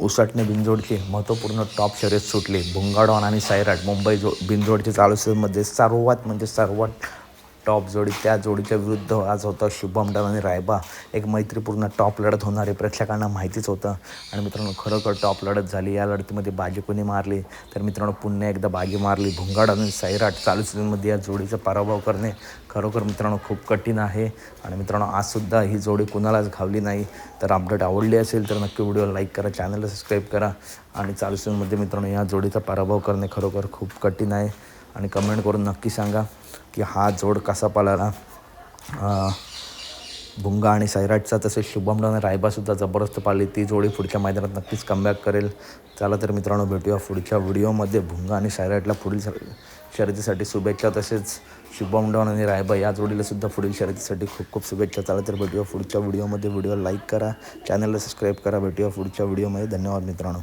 उसाटणे बिंजोडचे महत्त्वपूर्ण टॉप शर्यत सुटली. भुंगाडॉन आणि सायराट मुंबई जो बिंजोडचे चालू मध्ये सर्वात म्हणजे सर्वात टॉप जोडी त्या जोडीच्या विरुद्ध आज होतं शुभम डन आणि रायबा. एक मैत्रीपूर्ण टॉप लढत होणार आहे प्रेक्षकांना माहितीच होतं. आणि मित्रांनो खरोखर टॉप लढत झाली. या लढतीमध्ये बाजी कोणी मारली? तर मित्रांनो पुन्हा एकदा बाजी मारली. भुंगाड आणि सैराट चालू सीझनमध्ये या जोडीचा पराभव करणे खरोखर मित्रांनो खूप कठीण आहे. आणि मित्रांनो आजसुद्धा ही जोडी कुणालाच घावली नाही. तर अपडेट आवडली असेल तर नक्की व्हिडिओ लाईक करा चॅनलला सबस्क्राईब करा. आणि चालू सीझनमध्ये मित्रांनो या जोडीचा पराभव करणे खरोखर खूप कठीण आहे. आणि कमेंट करून नक्की सांगा की हा जोड कसा पळाला. भुंगा आणि सैराटचा तसेच शुभम आणि रायबासुद्धा जबरदस्त पाळली. ती जोडी पुढच्या मैदानात नक्कीच कमबॅक करेल. चला तर मित्रांनो भेटूया पुढच्या व्हिडिओमध्ये. भुंगा आणि सैराटला पुढील शर्यतीसाठी शुभेच्छा तसेच शुभम डॉन आणि रायबा या जोडीला सुद्धा पुढील शर्यतीसाठी खूप खूप शुभेच्छा. चला तर भेटूया पुढच्या व्हिडिओमध्ये. व्हिडिओ लाईक करा. चॅनलला सबस्क्राईब करा. भेटूया पुढच्या व्हिडिओमध्ये. धन्यवाद मित्रांनो.